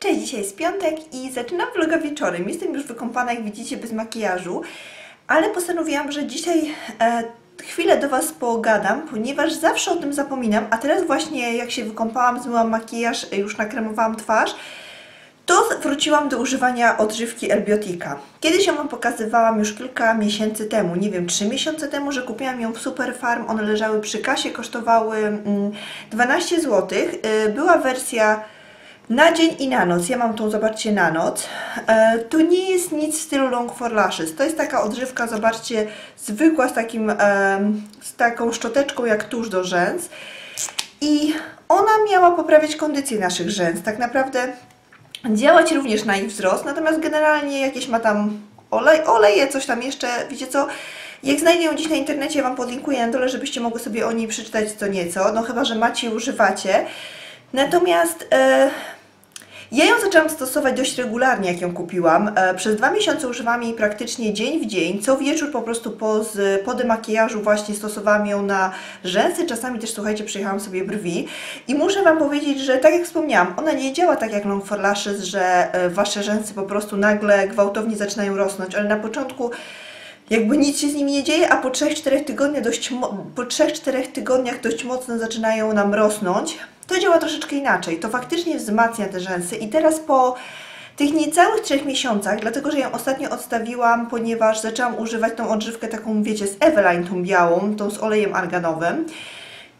Cześć, dzisiaj jest piątek i zaczynam vloga wieczorem. Jestem już wykąpana, jak widzicie, bez makijażu, ale postanowiłam, że dzisiaj e, chwilę do Was pogadam, ponieważ zawsze o tym zapominam, a teraz właśnie jak się wykąpałam, zmyłam makijaż, e, już nakremowałam twarz, to wróciłam do używania odżywki Elbiotika. Kiedyś ją Wam pokazywałam już kilka miesięcy temu, nie wiem, 3 miesiące temu, że kupiłam ją w Superfarm. One leżały przy kasie, kosztowały mm, 12 zł. Y, Była wersja na dzień i na noc. Ja mam tą, zobaczcie, na noc. E, to nie jest nic w stylu Long for Lashes. To jest taka odżywka, zobaczcie, zwykła z, takim, z taką szczoteczką jak tuż do rzęs. I ona miała poprawiać kondycję naszych rzęs. Tak naprawdę działać również na ich wzrost, natomiast generalnie jakieś ma tam olej, oleje, coś tam jeszcze, wiecie co, jak znajdę ją dziś na internecie, Wam podlinkuję na dole, żebyście mogli sobie o niej przeczytać co nieco, no chyba, że macie używacie. Natomiast e, ja ją zaczęłam stosować dość regularnie, jak ją kupiłam. E, przez dwa miesiące używam jej praktycznie dzień w dzień. Co wieczór po prostu po, z, po demakijażu właśnie stosowałam ją na rzęsy. Czasami też, słuchajcie, przyjechałam sobie brwi. I muszę Wam powiedzieć, że tak jak wspomniałam, ona nie działa tak jak Long for Lashes, że e, Wasze rzęsy po prostu nagle gwałtownie zaczynają rosnąć. Ale na początku jakby nic się z nimi nie dzieje, a po 3-4 tygodniach dość, po 3-4 tygodniach dość mocno zaczynają nam rosnąć. To działa troszeczkę inaczej. To faktycznie wzmacnia te rzęsy i teraz po tych niecałych trzech miesiącach, dlatego że ją ostatnio odstawiłam, ponieważ zaczęłam używać tą odżywkę taką, wiecie, z Eveline, tą białą, tą z olejem arganowym.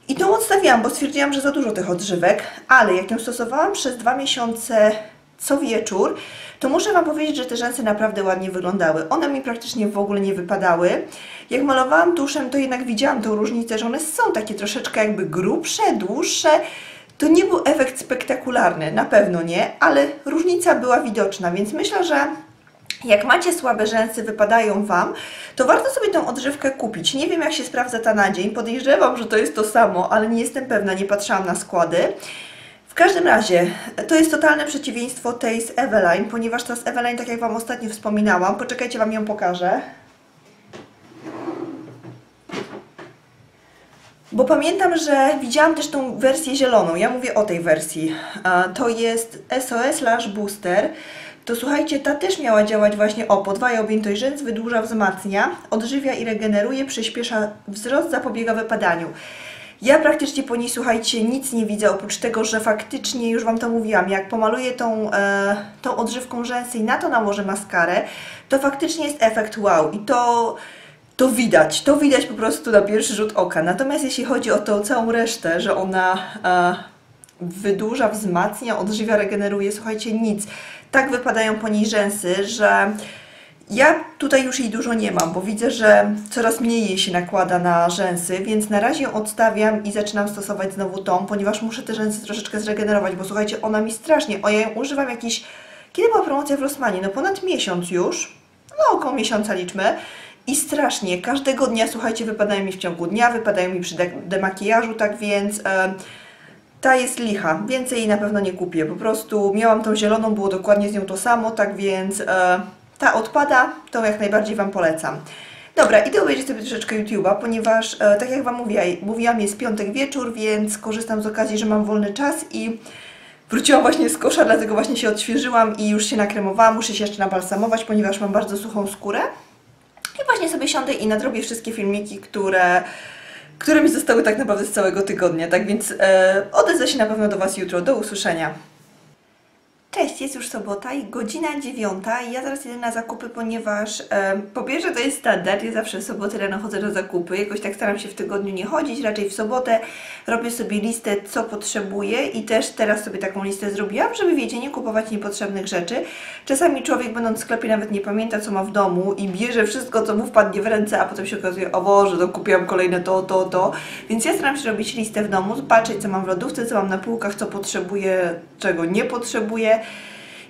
I tą odstawiłam, bo stwierdziłam, że za dużo tych odżywek, ale jak ją stosowałam przez dwa miesiące co wieczór, to muszę Wam powiedzieć, że te rzęsy naprawdę ładnie wyglądały. One mi praktycznie w ogóle nie wypadały. Jak malowałam tuszem, to jednak widziałam tą różnicę, że one są takie troszeczkę jakby grubsze, dłuższe. To nie był efekt spektakularny, na pewno nie, ale różnica była widoczna, więc myślę, że jak macie słabe rzęsy, wypadają Wam, to warto sobie tą odżywkę kupić. Nie wiem jak się sprawdza ta na dzień, podejrzewam, że to jest to samo, ale nie jestem pewna, nie patrzyłam na składy. W każdym razie, to jest totalne przeciwieństwo tej z Eveline, ponieważ ta z Eveline, tak jak Wam ostatnio wspominałam, poczekajcie, Wam ją pokażę. Bo pamiętam, że widziałam też tą wersję zieloną. Ja mówię o tej wersji. To jest SOS Lash Booster. To słuchajcie, ta też miała działać właśnie o podwaja objętość rzęs, wydłuża, wzmacnia, odżywia i regeneruje, przyspiesza wzrost, zapobiega wypadaniu. Ja praktycznie po niej, słuchajcie, nic nie widzę, oprócz tego, że faktycznie, już Wam to mówiłam, jak pomaluję tą, e, tą odżywką rzęsy i na to nałożę maskarę, to faktycznie jest efekt wow. I to to widać, to widać po prostu na pierwszy rzut oka. Natomiast jeśli chodzi o tą całą resztę, że ona e, wydłuża, wzmacnia, odżywia, regeneruje, słuchajcie, nic. Tak wypadają po niej rzęsy, że ja tutaj już jej dużo nie mam, bo widzę, że coraz mniej jej się nakłada na rzęsy, więc na razie odstawiam i zaczynam stosować znowu tą, ponieważ muszę te rzęsy troszeczkę zregenerować, bo słuchajcie, ona mi strasznie, o ja ją używam jakiś, kiedy była promocja w Rossmanie? No ponad miesiąc już, no około miesiąca liczmy, i strasznie, każdego dnia, słuchajcie, wypadają mi w ciągu dnia, wypadają mi przy demakijażu, tak więc e, ta jest licha. Więcej na pewno nie kupię. Po prostu miałam tą zieloną, było dokładnie z nią to samo, tak więc e, ta odpada, tą jak najbardziej Wam polecam. Dobra, idę obejrzeć sobie troszeczkę YouTube'a, ponieważ, e, tak jak Wam mówiła, mówiłam, jest piątek wieczór, więc korzystam z okazji, że mam wolny czas i wróciłam właśnie z kosza, dlatego właśnie się odświeżyłam i już się nakremowałam. Muszę się jeszcze nabalsamować, ponieważ mam bardzo suchą skórę. I właśnie sobie siądę i nadrobię wszystkie filmiki, które, które mi zostały tak naprawdę z całego tygodnia. Tak więc e, odezwę się na pewno do Was jutro. Do usłyszenia. Cześć, jest już sobota i godzina dziewiąta i ja zaraz idę na zakupy, ponieważ e, po pierwsze to jest standard, ja zawsze w sobotę rano chodzę na zakupy, jakoś tak staram się w tygodniu nie chodzić, raczej w sobotę robię sobie listę co potrzebuję i też teraz sobie taką listę zrobiłam, żeby wiecie, nie kupować niepotrzebnych rzeczy. Czasami człowiek będąc w sklepie nawet nie pamięta co ma w domu i bierze wszystko co mu wpadnie w ręce, a potem się okazuje, o Boże, to kupiłam kolejne to, to, to, więc ja staram się robić listę w domu, zobaczyć co mam w lodówce, co mam na półkach, co potrzebuję, czego nie potrzebuję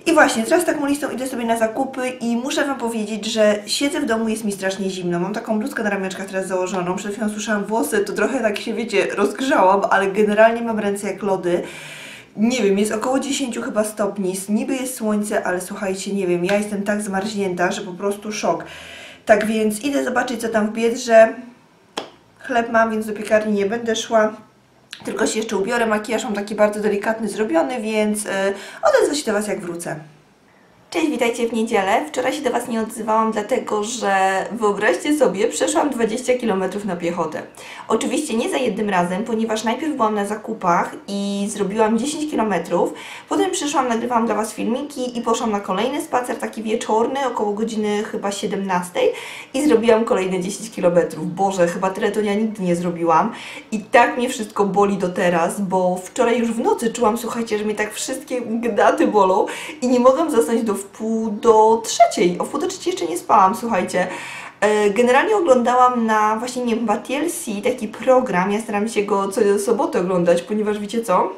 i właśnie, teraz taką listą idę sobie na zakupy i muszę Wam powiedzieć, że siedzę w domu, jest mi strasznie zimno. Mam taką bluzkę na ramionczkach teraz założoną. Przed chwilą słyszałam włosy, to trochę tak się, wiecie, rozgrzałam, ale generalnie mam ręce jak lody. Nie wiem, jest około 10 chyba stopni, niby jest słońce, ale słuchajcie, nie wiem, ja jestem tak zmarznięta, że po prostu szok. Tak więc idę zobaczyć, co tam w Biedrze. Chleb mam, więc do piekarni nie będę szła. Tylko się jeszcze ubiorę, makijaż mam taki bardzo delikatny zrobiony, więc yy, odezwę się do Was jak wrócę. Cześć, witajcie w niedzielę. Wczoraj się do Was nie odzywałam, dlatego że wyobraźcie sobie, przeszłam 20 km na piechotę. Oczywiście nie za jednym razem, ponieważ najpierw byłam na zakupach i zrobiłam 10 km, potem przyszłam, nagrywałam dla Was filmiki i poszłam na kolejny spacer, taki wieczorny, około godziny chyba 17 i zrobiłam kolejne 10 km. Boże, chyba tyle to ja nigdy nie zrobiłam i tak mnie wszystko boli do teraz, bo wczoraj już w nocy czułam, słuchajcie, że mnie tak wszystkie gdaty bolą i nie mogłam zasnąć do wpół do trzeciej. O wpół do trzeciej jeszcze nie spałam, słuchajcie. E, generalnie oglądałam na właśnie, nie wiem, TLC taki program, ja staram się go co sobotę oglądać, ponieważ wiecie co?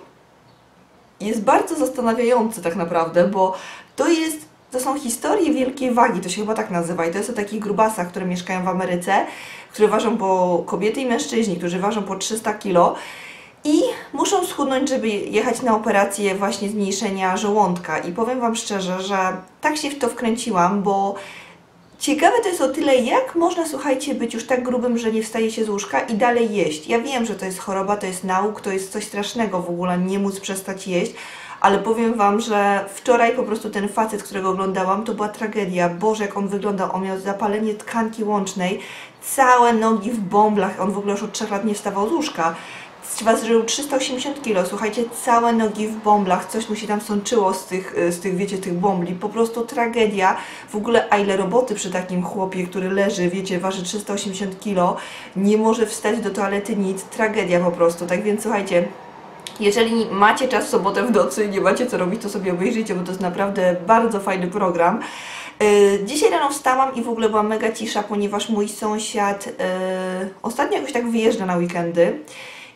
Jest bardzo zastanawiający tak naprawdę, bo to jest, to są historie wielkiej wagi, to się chyba tak nazywa i to jest o takich grubasach, które mieszkają w Ameryce, które ważą po, kobiety i mężczyźni, którzy ważą po 300 kilo i muszą schudnąć, żeby jechać na operację właśnie zmniejszenia żołądka. I powiem Wam szczerze, że tak się w to wkręciłam, bo ciekawe to jest o tyle, jak można, słuchajcie, być już tak grubym, że nie wstaje się z łóżka i dalej jeść. Ja wiem, że to jest choroba, to jest nauk, to jest coś strasznego w ogóle, nie móc przestać jeść, ale powiem Wam, że wczoraj po prostu ten facet, którego oglądałam, to była tragedia. Boże, jak on wyglądał, on miał zapalenie tkanki łącznej, całe nogi w bąblach, on w ogóle już od trzech lat nie wstawał z łóżka ważył 380 kg, słuchajcie, całe nogi w bąblach, coś mu się tam sączyło z tych, y, z tych, wiecie, tych bombli, po prostu tragedia. W ogóle, a ile roboty przy takim chłopie, który leży, wiecie, waży 380 kg, nie może wstać do toalety nic, tragedia po prostu, tak więc słuchajcie, jeżeli macie czas w sobotę w nocy i nie macie co robić, to sobie obejrzyjcie, bo to jest naprawdę bardzo fajny program. Yy, dzisiaj rano wstałam i w ogóle była mega cisza, ponieważ mój sąsiad yy, ostatnio jakoś tak wyjeżdża na weekendy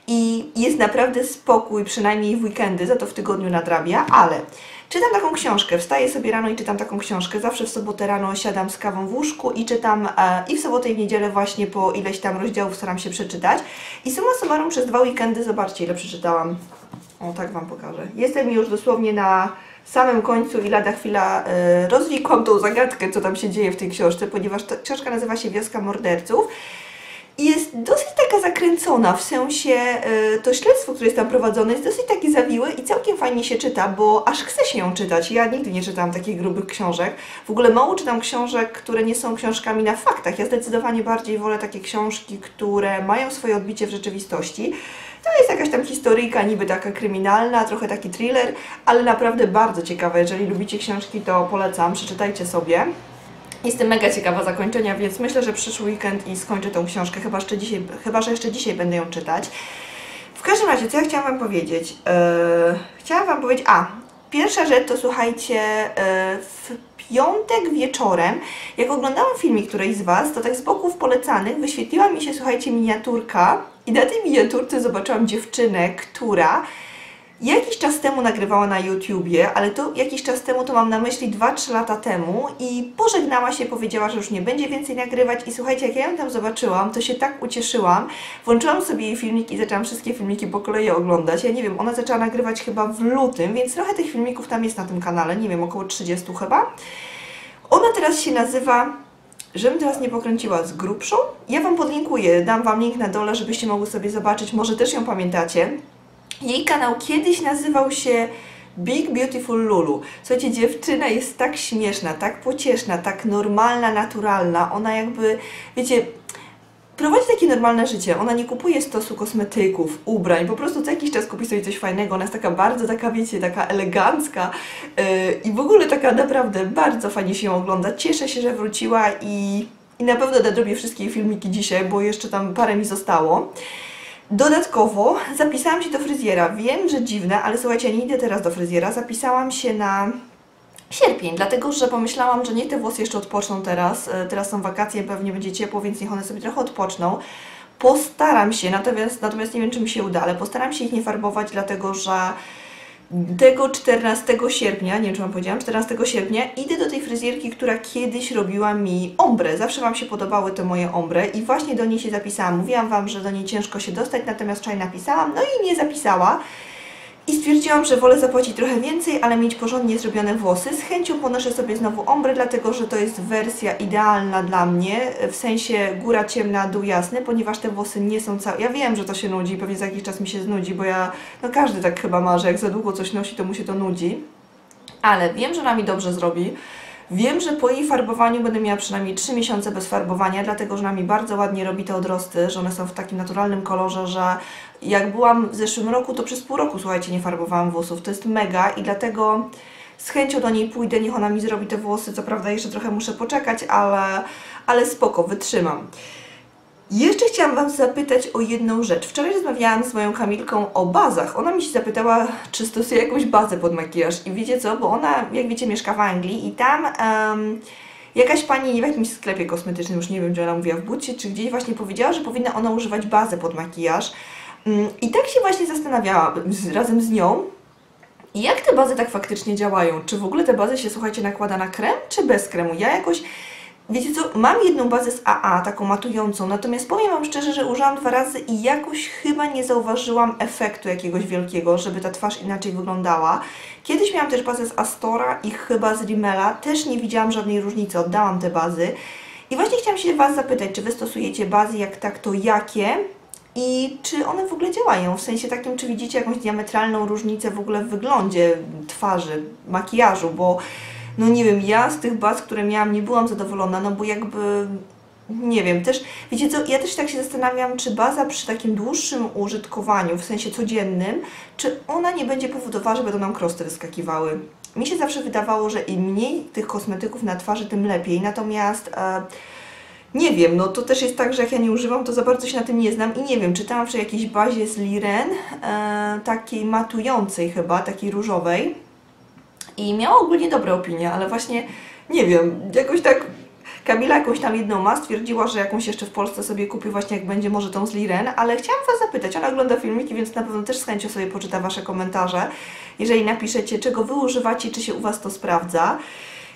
i jest naprawdę spokój, przynajmniej w weekendy, za to w tygodniu nadrabia, ale czytam taką książkę, wstaję sobie rano i czytam taką książkę, zawsze w sobotę rano siadam z kawą w łóżku i czytam e, i w sobotę i w niedzielę właśnie po ileś tam rozdziałów staram się przeczytać. I suma summarum przez dwa weekendy, zobaczcie ile przeczytałam, o tak Wam pokażę, jestem już dosłownie na samym końcu i lada chwila e, rozwikłam tą zagadkę, co tam się dzieje w tej książce, ponieważ ta książka nazywa się Wioska Morderców i jest dosyć taka zakręcona, w sensie yy, to śledztwo, które jest tam prowadzone jest dosyć takie zawiłe i całkiem fajnie się czyta, bo aż chce się ją czytać. Ja nigdy nie czytałam takich grubych książek. W ogóle mało czytam książek, które nie są książkami na faktach. Ja zdecydowanie bardziej wolę takie książki, które mają swoje odbicie w rzeczywistości. To jest jakaś tam historyjka, niby taka kryminalna, trochę taki thriller, ale naprawdę bardzo ciekawe. Jeżeli lubicie książki, to polecam, przeczytajcie sobie. Jestem mega ciekawa zakończenia, więc myślę, że przyszły weekend i skończę tą książkę, chyba, jeszcze dzisiaj, chyba że jeszcze dzisiaj będę ją czytać. W każdym razie, co ja chciałam Wam powiedzieć? Yy, chciałam Wam powiedzieć, a, pierwsza rzecz to słuchajcie, yy, w piątek wieczorem, jak oglądałam filmik którejś z Was, to tak z boków polecanych wyświetliła mi się, słuchajcie, miniaturka i na tej miniaturce zobaczyłam dziewczynę, która jakiś czas temu nagrywała na YouTubie, ale to jakiś czas temu to mam na myśli 2-3 lata temu i pożegnała się, powiedziała, że już nie będzie więcej nagrywać i słuchajcie, jak ja ją tam zobaczyłam, to się tak ucieszyłam. Włączyłam sobie jej filmik i zaczęłam wszystkie filmiki po kolei oglądać. Ja nie wiem, ona zaczęła nagrywać chyba w lutym, więc trochę tych filmików tam jest na tym kanale, nie wiem, około 30 chyba. Ona teraz się nazywa żebym teraz nie pokręciła z grubszą. Ja Wam podlinkuję, dam Wam link na dole, żebyście mogły sobie zobaczyć, może też ją pamiętacie. Jej kanał kiedyś nazywał się Big Beautiful Lulu. Słuchajcie, dziewczyna jest tak śmieszna, tak pocieszna, tak normalna, naturalna. Ona jakby, wiecie, prowadzi takie normalne życie. Ona nie kupuje stosu kosmetyków, ubrań, po prostu co jakiś czas kupi sobie coś fajnego. Ona jest taka bardzo taka, wiecie, taka elegancka yy, i w ogóle taka naprawdę bardzo fajnie się ją ogląda. Cieszę się, że wróciła i, i na pewno nadrobię wszystkie filmiki dzisiaj, bo jeszcze tam parę mi zostało. Dodatkowo zapisałam się do fryzjera. Wiem, że dziwne, ale słuchajcie, nie idę teraz do fryzjera. Zapisałam się na sierpień, dlatego że pomyślałam, że niech te włosy jeszcze odpoczną teraz. E, teraz są wakacje, pewnie będzie ciepło, więc niech one sobie trochę odpoczną. Postaram się, natomiast, natomiast nie wiem, czy mi się uda, ale postaram się ich nie farbować, dlatego że tego 14 sierpnia, nie wiem czy Wam powiedziałam, 14 sierpnia idę do tej fryzjerki, która kiedyś robiła mi ombre. Zawsze Wam się podobały te moje ombre i właśnie do niej się zapisałam. Mówiłam Wam, że do niej ciężko się dostać, natomiast wczoraj napisałam, no i nie zapisała. I stwierdziłam, że wolę zapłacić trochę więcej, ale mieć porządnie zrobione włosy. Z chęcią ponoszę sobie znowu ombre, dlatego że to jest wersja idealna dla mnie, w sensie góra ciemna, dół jasny, ponieważ te włosy nie są całe... Ja wiem, że to się nudzi, pewnie za jakiś czas mi się znudzi, bo ja... No każdy tak chyba ma, że jak za długo coś nosi, to mu się to nudzi. Ale wiem, że ona mi dobrze zrobi. Wiem, że po jej farbowaniu będę miała przynajmniej 3 miesiące bez farbowania, dlatego że ona mi bardzo ładnie robi te odrosty, że one są w takim naturalnym kolorze, że jak byłam w zeszłym roku, to przez pół roku, słuchajcie, nie farbowałam włosów. To jest mega i dlatego z chęcią do niej pójdę, niech ona mi zrobi te włosy. Co prawda jeszcze trochę muszę poczekać, ale, ale spoko, wytrzymam. Jeszcze chciałam Wam zapytać o jedną rzecz. Wczoraj rozmawiałam z moją Kamilką o bazach. Ona mi się zapytała, czy stosuje jakąś bazę pod makijaż. I wiecie co, bo ona, jak wiecie, mieszka w Anglii i tam um, jakaś pani w jakimś sklepie kosmetycznym, już nie wiem, gdzie ona mówiła, w bucie czy gdzieś właśnie powiedziała, że powinna ona używać bazę pod makijaż. Um, I tak się właśnie zastanawiałam razem z nią, jak te bazy tak faktycznie działają? Czy w ogóle te bazy się, słuchajcie, nakłada na krem, czy bez kremu? Ja jakoś Wiecie co, mam jedną bazę z AA, taką matującą, natomiast powiem Wam szczerze, że użyłam dwa razy i jakoś chyba nie zauważyłam efektu jakiegoś wielkiego, żeby ta twarz inaczej wyglądała. Kiedyś miałam też bazę z Astora i chyba z Rimmela, też nie widziałam żadnej różnicy, oddałam te bazy. I właśnie chciałam się Was zapytać, czy Wy stosujecie bazy, jak tak, to jakie? I czy one w ogóle działają? W sensie takim, czy widzicie jakąś diametralną różnicę w ogóle w wyglądzie twarzy, makijażu, bo no nie wiem, ja z tych baz, które miałam, nie byłam zadowolona, no bo jakby nie wiem, też, wiecie co, ja też tak się zastanawiam, czy baza przy takim dłuższym użytkowaniu, w sensie codziennym, czy ona nie będzie powodowała, że będą nam krosty wyskakiwały. Mi się zawsze wydawało, że im mniej tych kosmetyków na twarzy, tym lepiej, natomiast e, nie wiem, no to też jest tak, że jak ja nie używam, to za bardzo się na tym nie znam i nie wiem, czytałam przy jakiejś bazie z Liren, e, takiej matującej chyba, takiej różowej, i miała ogólnie dobre opinie, ale właśnie nie wiem, jakoś tak Kamila jakąś tam jedną ma, stwierdziła, że jakąś jeszcze w Polsce sobie kupi właśnie jak będzie może tą z Liren, ale chciałam Was zapytać, ona ogląda filmiki, więc na pewno też z chęcią sobie poczyta Wasze komentarze, jeżeli napiszecie, czego Wy używacie, czy się u Was to sprawdza.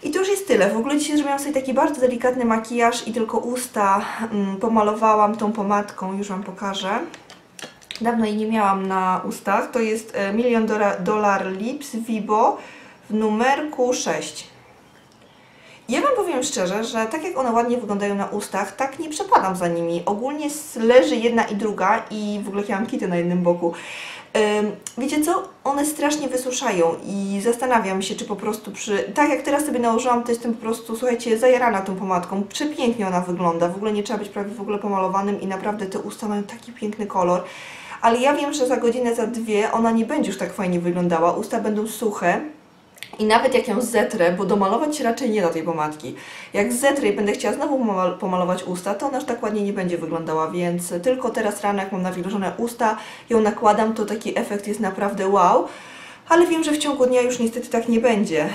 I to już jest tyle. W ogóle dzisiaj zrobiłam sobie taki bardzo delikatny makijaż i tylko usta mm, pomalowałam tą pomadką, już Wam pokażę. Dawno jej nie miałam na ustach. To jest e, Million Dollar Lips Vibo w numerku 6. Ja Wam powiem szczerze, że tak jak one ładnie wyglądają na ustach, tak nie przepadam za nimi. Ogólnie leży jedna i druga i w ogóle ja mam kity na jednym boku. Wiecie co? One strasznie wysuszają i zastanawiam się, czy po prostu przy... Tak jak teraz sobie nałożyłam, to jestem po prostu, słuchajcie, zajarana tą pomadką. Przepięknie ona wygląda. W ogóle nie trzeba być prawie w ogóle pomalowanym i naprawdę te usta mają taki piękny kolor. Ale ja wiem, że za godzinę, za dwie ona nie będzie już tak fajnie wyglądała. Usta będą suche i nawet jak ją zetrę, bo domalować się raczej nie da tej pomadki, jak zetrę i będę chciała znowu pomalować usta, to ona już tak ładnie nie będzie wyglądała, więc tylko teraz rano, jak mam nawilżone usta, ją nakładam, to taki efekt jest naprawdę wow, ale wiem, że w ciągu dnia już niestety tak nie będzie.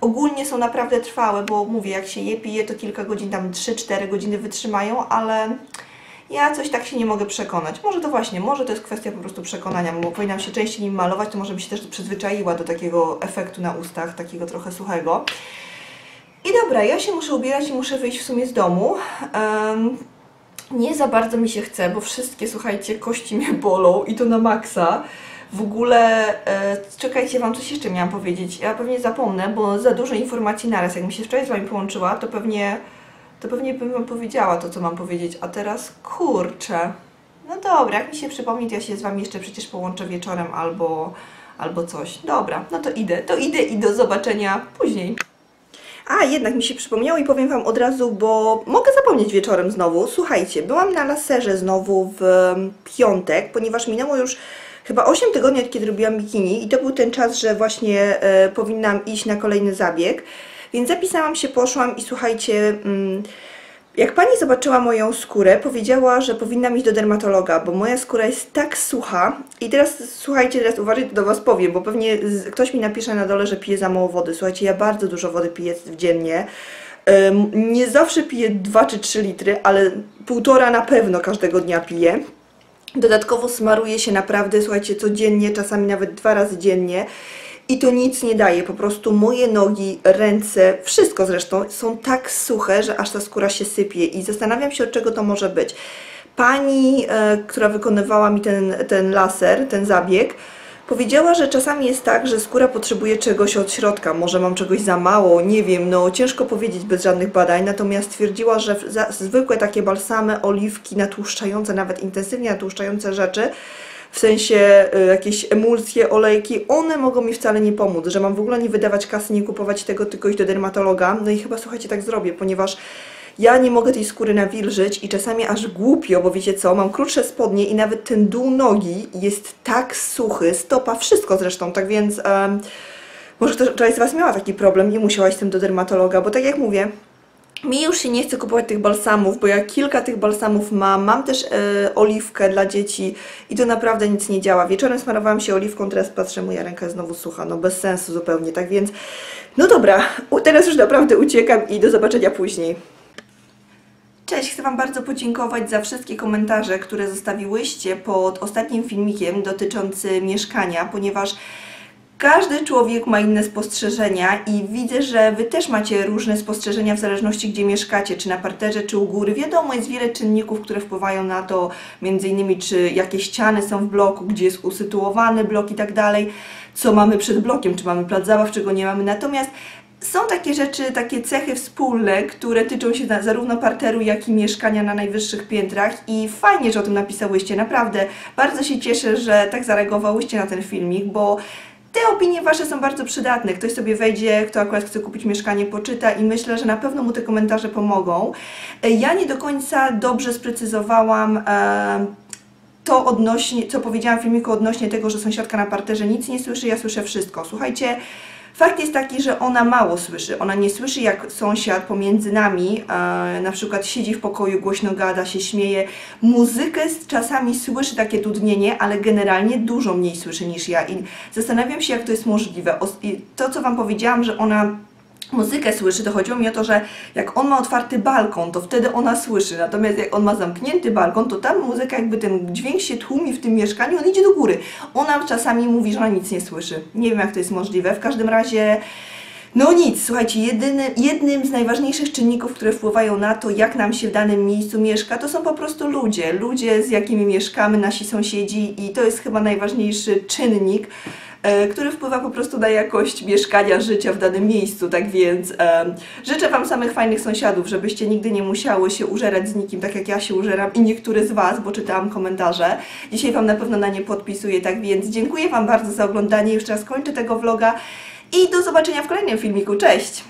Ogólnie są naprawdę trwałe, bo mówię, jak się je pije, to kilka godzin, tam 3-4 godziny wytrzymają, ale ja coś tak się nie mogę przekonać. Może to właśnie, może to jest kwestia po prostu przekonania, bo powinnam się częściej nim malować, to może by się też przyzwyczaiła do takiego efektu na ustach, takiego trochę suchego. I dobra, ja się muszę ubierać i muszę wyjść w sumie z domu. Um, nie za bardzo mi się chce, bo wszystkie, słuchajcie, kości mnie bolą i to na maksa. W ogóle, e, czekajcie, Wam coś jeszcze miałam powiedzieć. Ja pewnie zapomnę, bo za dużo informacji naraz. Jak mi się wczoraj z Wami połączyła, to pewnie to pewnie bym Wam powiedziała to, co mam powiedzieć. A teraz, kurczę. No dobra, jak mi się przypomni, to ja się z Wami jeszcze przecież połączę wieczorem albo, albo coś. Dobra, no to idę, to idę i do zobaczenia później. A, jednak mi się przypomniało i powiem Wam od razu, bo mogę zapomnieć wieczorem znowu. Słuchajcie, byłam na laserze znowu w piątek, ponieważ minęło już chyba 8 tygodni, od kiedy robiłam bikini i to był ten czas, że właśnie e, powinnam iść na kolejny zabieg. Więc zapisałam się, poszłam i słuchajcie, mm, jak pani zobaczyła moją skórę, powiedziała, że powinna iść do dermatologa, bo moja skóra jest tak sucha. I teraz słuchajcie, teraz uważaj, to do Was powiem, bo pewnie ktoś mi napisze na dole, że piję za mało wody. Słuchajcie, ja bardzo dużo wody piję dziennie. Nie zawsze piję 2 czy 3 litry, ale półtora na pewno każdego dnia piję. Dodatkowo smaruję się naprawdę, słuchajcie, codziennie, czasami nawet dwa razy dziennie i to nic nie daje. Po prostu moje nogi, ręce, wszystko zresztą są tak suche, że aż ta skóra się sypie i zastanawiam się, od czego to może być. Pani, e, która wykonywała mi ten, ten laser, ten zabieg, Powiedziała, że czasami jest tak, że skóra potrzebuje czegoś od środka, może mam czegoś za mało, nie wiem, no ciężko powiedzieć bez żadnych badań, natomiast stwierdziła, że zwykłe takie balsamy, oliwki natłuszczające, nawet intensywnie natłuszczające rzeczy, w sensie y, jakieś emulsje, olejki, one mogą mi wcale nie pomóc, że mam w ogóle nie wydawać kasy, nie kupować tego, tylko iść do dermatologa. No i chyba słuchajcie, tak zrobię, ponieważ ja nie mogę tej skóry nawilżyć i czasami aż głupio, bo wiecie co, mam krótsze spodnie i nawet ten dół nogi jest tak suchy, stopa, wszystko zresztą, tak więc em, może ktoś z Was miała taki problem i musiała iść z tym do dermatologa, bo tak jak mówię, mi już się nie chce kupować tych balsamów, bo ja kilka tych balsamów mam. Mam też e, oliwkę dla dzieci i to naprawdę nic nie działa. Wieczorem smarowałam się oliwką, teraz patrzę, moja ręka znowu sucha. No bez sensu zupełnie, tak więc... No dobra, teraz już naprawdę uciekam i do zobaczenia później. Cześć, chcę Wam bardzo podziękować za wszystkie komentarze, które zostawiłyście pod ostatnim filmikiem dotyczącym mieszkania, ponieważ każdy człowiek ma inne spostrzeżenia i widzę, że Wy też macie różne spostrzeżenia w zależności gdzie mieszkacie, czy na parterze, czy u góry. Wiadomo, jest wiele czynników, które wpływają na to, między innymi czy jakie ściany są w bloku, gdzie jest usytuowany blok i tak dalej, co mamy przed blokiem, czy mamy plac zabaw, czego nie mamy. Natomiast są takie rzeczy, takie cechy wspólne, które tyczą się zarówno parteru, jak i mieszkania na najwyższych piętrach i fajnie, że o tym napisałyście, naprawdę. Bardzo się cieszę, że tak zareagowałyście na ten filmik, bo te opinie Wasze są bardzo przydatne. Ktoś sobie wejdzie, kto akurat chce kupić mieszkanie, poczyta i myślę, że na pewno mu te komentarze pomogą. E, Ja nie do końca dobrze sprecyzowałam e, to odnośnie, co powiedziałam w filmiku odnośnie tego, że sąsiadka na parterze nic nie słyszy, ja słyszę wszystko. Słuchajcie, fakt jest taki, że ona mało słyszy. Ona nie słyszy jak sąsiad pomiędzy nami, e, na przykład siedzi w pokoju, głośno gada, się śmieje. Muzykę czasami słyszy takie dudnienie, ale generalnie dużo mniej słyszy niż ja i zastanawiam się, jak to jest możliwe. I To, co Wam powiedziałam, że ona muzykę słyszy, to chodziło mi o to, że jak on ma otwarty balkon, to wtedy ona słyszy, natomiast jak on ma zamknięty balkon, to tam muzyka, jakby ten dźwięk się tłumi w tym mieszkaniu, on idzie do góry. Ona czasami mówi, że ona nic nie słyszy. Nie wiem, jak to jest możliwe. W każdym razie... No nic, słuchajcie, jedyny, jednym z najważniejszych czynników, które wpływają na to, jak nam się w danym miejscu mieszka, to są po prostu ludzie. Ludzie, z jakimi mieszkamy, nasi sąsiedzi i to jest chyba najważniejszy czynnik, e, który wpływa po prostu na jakość mieszkania, życia w danym miejscu. Tak więc em, życzę Wam samych fajnych sąsiadów, żebyście nigdy nie musiały się użerać z nikim, tak jak ja się użeram i niektóre z Was, bo czytałam komentarze. Dzisiaj Wam na pewno na nie podpisuję, tak więc dziękuję Wam bardzo za oglądanie. Już teraz kończę tego vloga i do zobaczenia w kolejnym filmiku. Cześć!